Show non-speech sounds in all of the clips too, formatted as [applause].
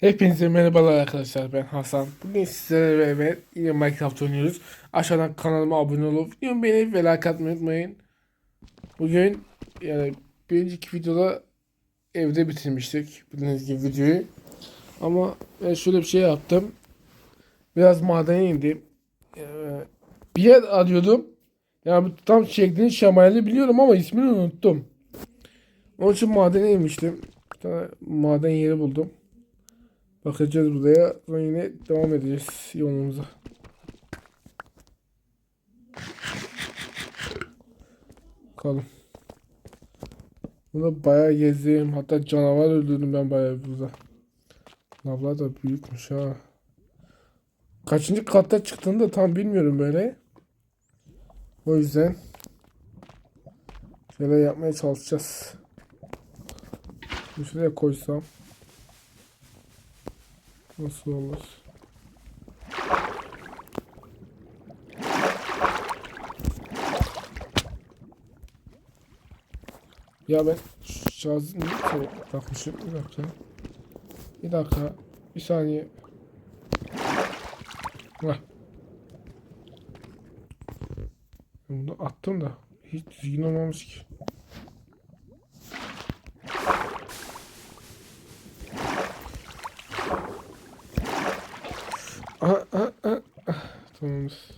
Hepinize merhabalar arkadaşlar ben Hasan. Bugün sizlerle beraber yine Minecraft oynuyoruz. Aşağıdan kanalıma abone olup videomu beğenip ve like atmayı unutmayın. Bugün yani bir önceki videoda evde bitirmiştik bildiğiniz gibi videoyu. Ama ben şöyle bir şey yaptım. Biraz madene indim. Ee, bir yer arıyordum. Yani tam şeklini şamayeli biliyorum ama ismini unuttum. Onun için madene inmiştim. Bir tane maden yeri buldum. Bakacağız buraya. Sonra yine devam edeceğiz yolumuza. Bakalım. Burada bayağı gezdim. Hatta canavar öldürdüm ben bayağı burada. Lavlar da büyükmüş ha. Kaçıncı katta çıktığını da tam bilmiyorum böyle. O yüzden şöyle yapmaya çalışacağız. Şuraya koysam. Nasıl olur? Ya ben şarjı niye takmışım? Bir dakika. Bir dakika. Bir saniye. Heh. Bunu attım da hiç düzgün olmamış ki. Aha, aha, aha, aha. Tamamdır.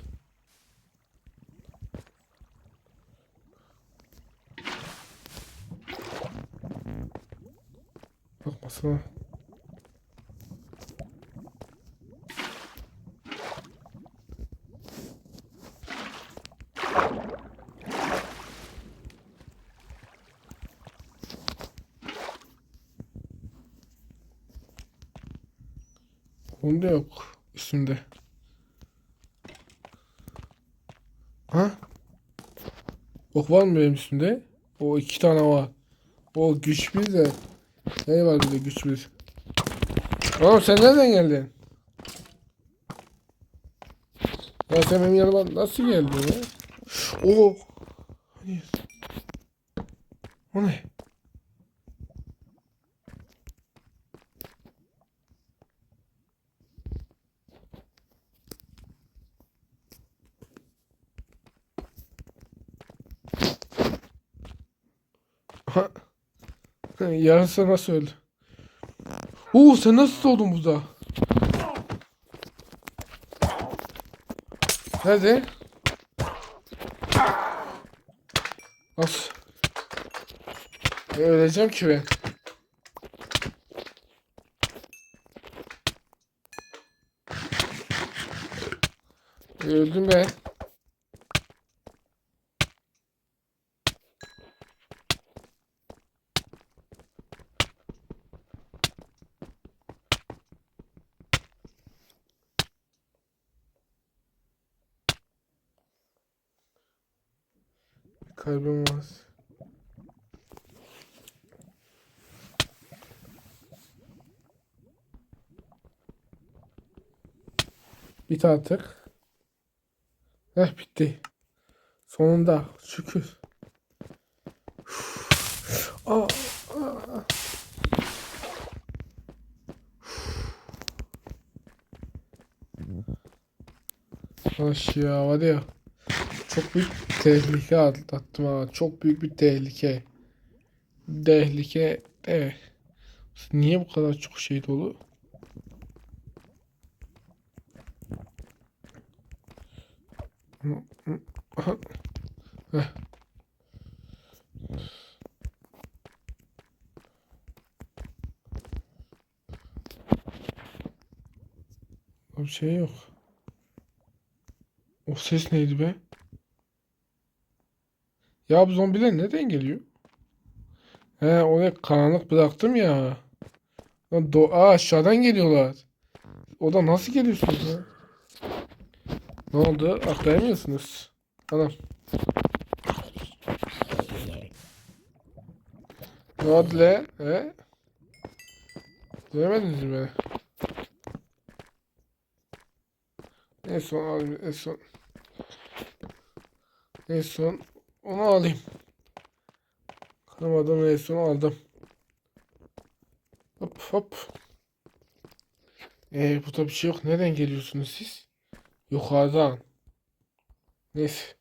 Bakmasana. Onda yok üstünde. Ha? Ok var mı benim üstümde? O iki tane var. O güç bir de. Ne var bir de güç bir. Oğlum sen nereden geldin? Ya sen benim yanıma nasıl geldin ya? Oo. Hayır. O ne? Ha. Yarısı nasıl? Oo sen nasıl oldun burada? Nerede? Nasıl? E, öleceğim ki ben. E, öldüm ben. Kalbim var. Bit artık. Heh bitti. Sonunda şükür. Aa, aa. Ya var ya. Çok büyük tehlike atlattım ha. Çok büyük bir tehlike. Tehlike de. Niye bu kadar çok şey dolu? Bir şey yok. O ses neydi be? Ya bu zombiler neden geliyor? He oraya karanlık bıraktım ya. Lan do Aa, aşağıdan geliyorlar. O da nasıl geliyorsunuz ya? Ne oldu? Atlayamıyorsunuz. Anam. Ne oldu le? He? Göremediniz mi beni? En son alayım. En son. En son onu alayım. Kanamadan en son aldım. Hop hop. Ee, burada bir şey yok. Nereden geliyorsunuz siz? Yukarıdan. Neyse.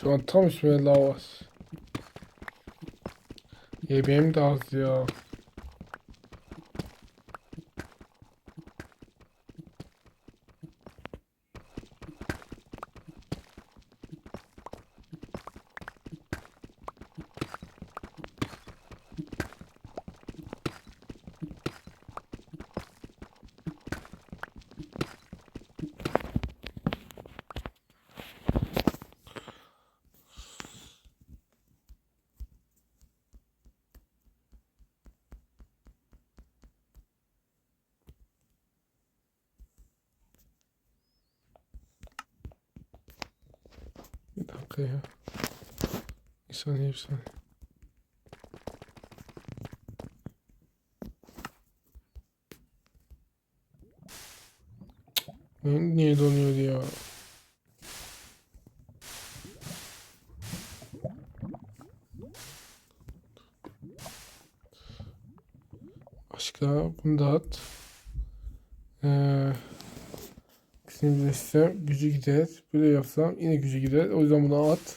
Şu an tam üstüme lav var. Yemeğim de az ya. Bir dakika ya. Bir saniye bir saniye. Niye donuyor ya? Başka bunu da at. Ee, İstesem gücü gider. Böyle yapsam yine gücü gider. O yüzden bunu at.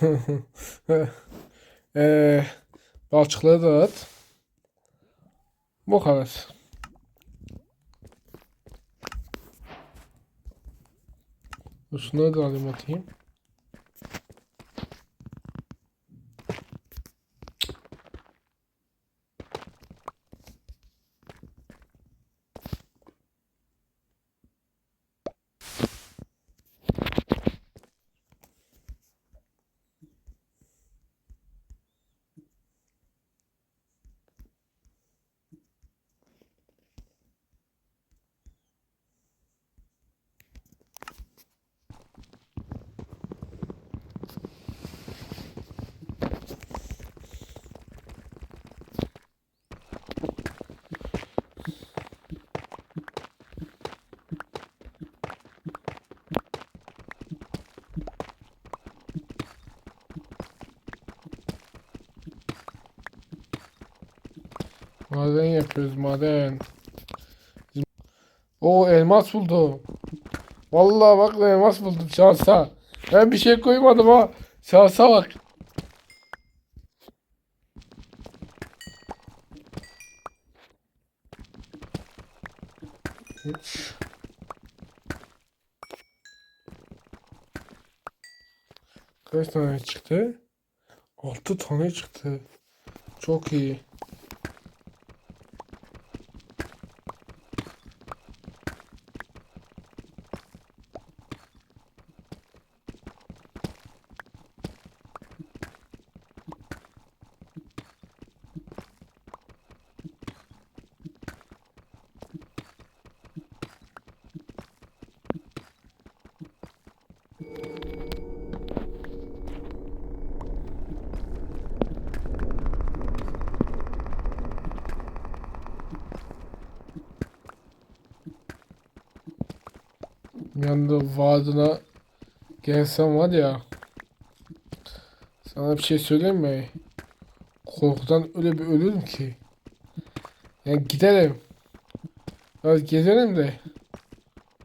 [laughs] ee, balçıkları da at. Bu kadar. Şunları da alayım atayım. Maden yapıyoruz maden. O elmas buldum. Vallahi bak elmas buldum şansa. Ben bir şey koymadım ha. Şansa bak. Kaç tane çıktı? 6 tane çıktı. Çok iyi. Yanında vaadına gelsem var ya. Sana bir şey söyleyeyim mi? Korkudan öyle bir ölürüm ki. Yani giderim. Biraz gezerim de.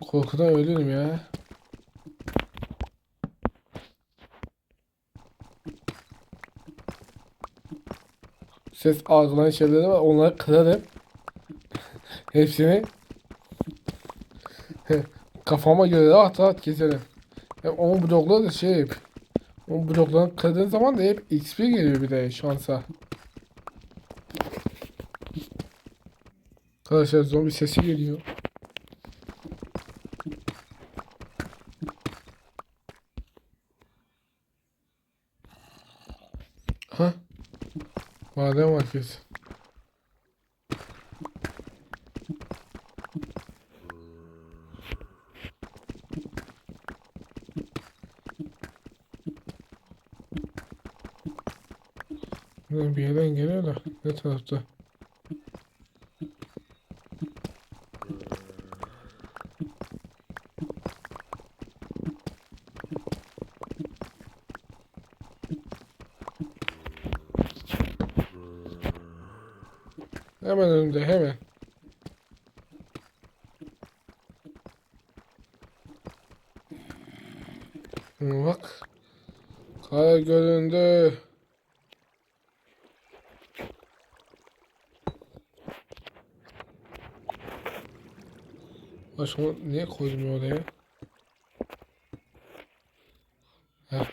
Korkudan ölürüm ya. Ses algılayan şeyleri var. Onları kırarım. [laughs] Hepsini. Kafama göre rahat rahat keserim. Yani e, o bloklar da şey hep. O blokları kırdığın zaman da hep XP geliyor bir de şansa. Arkadaşlar zombi sesi geliyor. Ha? Madem var kesin. Bir yerden geliyor da ne tarafta? Hemen önümde hemen. Bak. Kara göründü. Başka niye koydum oraya? Heh.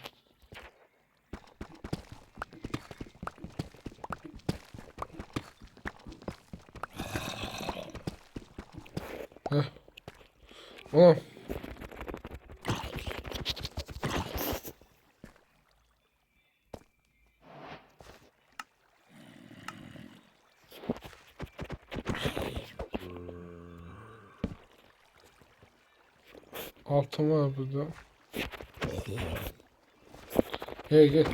Heh. Oğlum. Altın var burada. Gel gel.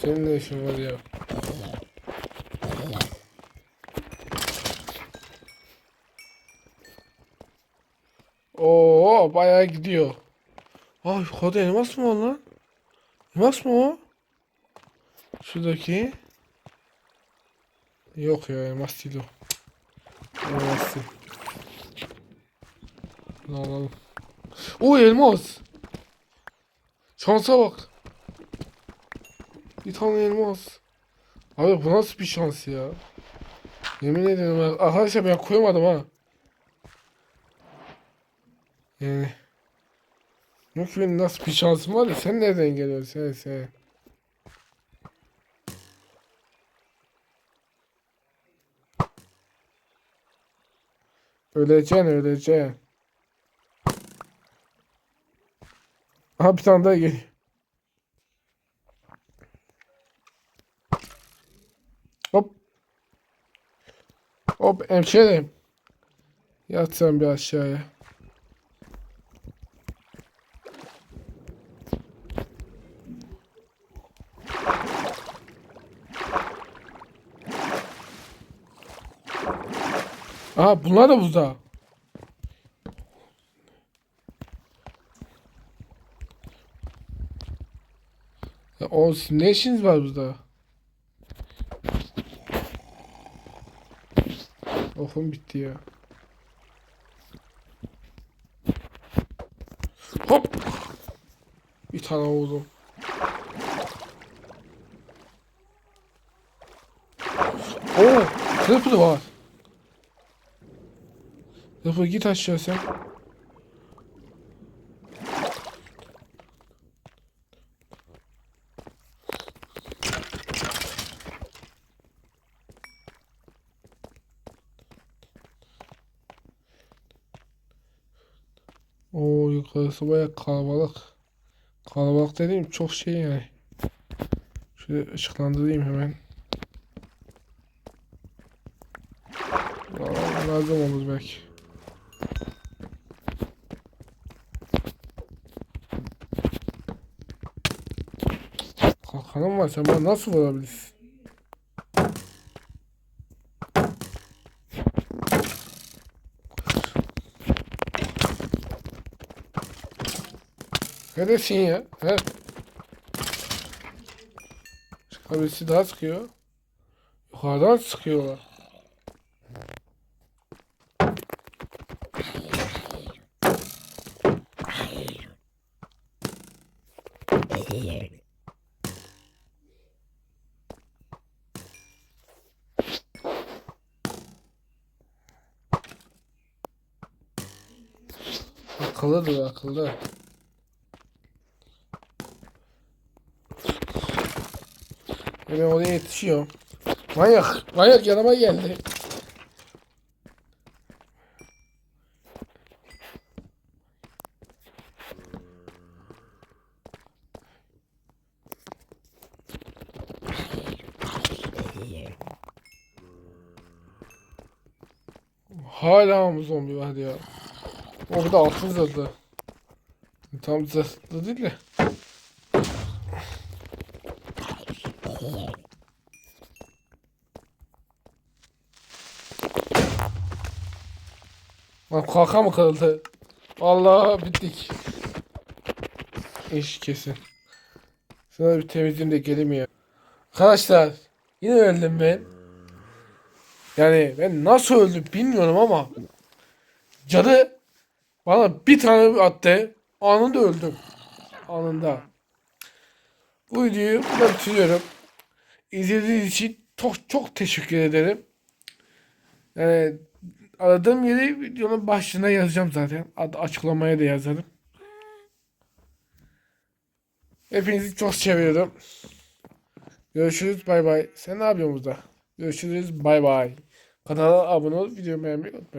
Senin ne işin var ya? Oo bayağı gidiyor. Ay yukarıda elmas mı var lan? Elmas mı o? Şuradaki. Yok ya elmas değil o. Elmas değil. Alalım. Oo elmas. Şansa bak. Bir tane elmas. Abi bu nasıl bir şans ya? Yemin ederim arkadaşlar ben koymadım ha. Yani Yok benim nasıl bir şansım var ya sen nereden geliyorsun sen sen. Öleceksin öleceksin. Aha bir tane daha geliyor. Hop. Hop hemşerim. Yat bir aşağıya. Aha bunlar da buzda. O ne işiniz var burada? Okum bitti ya. Hop. Bir tane vurdum. Oo, Creeper var. Creeper git aşağı sen. Oo yukarısı baya kalabalık. Kalabalık dediğim çok şey yani. Şöyle ışıklandırayım hemen. Aa, lazım olur belki. Kalkanım var sen bana nasıl vurabilirsin? Neredesin ya? He? Birisi daha sıkıyor. Yukarıdan sıkıyorlar. Akıllıdır akıllı. Ben oraya yetişiyorum. Manyak. Manyak yanıma geldi. Hala mı zombi var ya? O bir de altın zırhlı. Tam zırhlı değil de. Kalkan mı kırıldı? Vallahi bittik. İş kesin. Şuna bir temizleyeyim de geleyim ya. Arkadaşlar yine öldüm ben. Yani ben nasıl öldüm bilmiyorum ama cadı bana bir tane attı. Anında öldüm. Anında. Bu videoyu burada bitiriyorum. İzlediğiniz için çok çok teşekkür ederim. Yani aradığım yeri videonun başlığına yazacağım zaten. Ad açıklamaya da yazarım. Hepinizi çok seviyorum. Görüşürüz bay bay. Sen ne yapıyorsun burada? Görüşürüz bay bay. Kanala abone ol, videomu beğenmeyi unutmayın.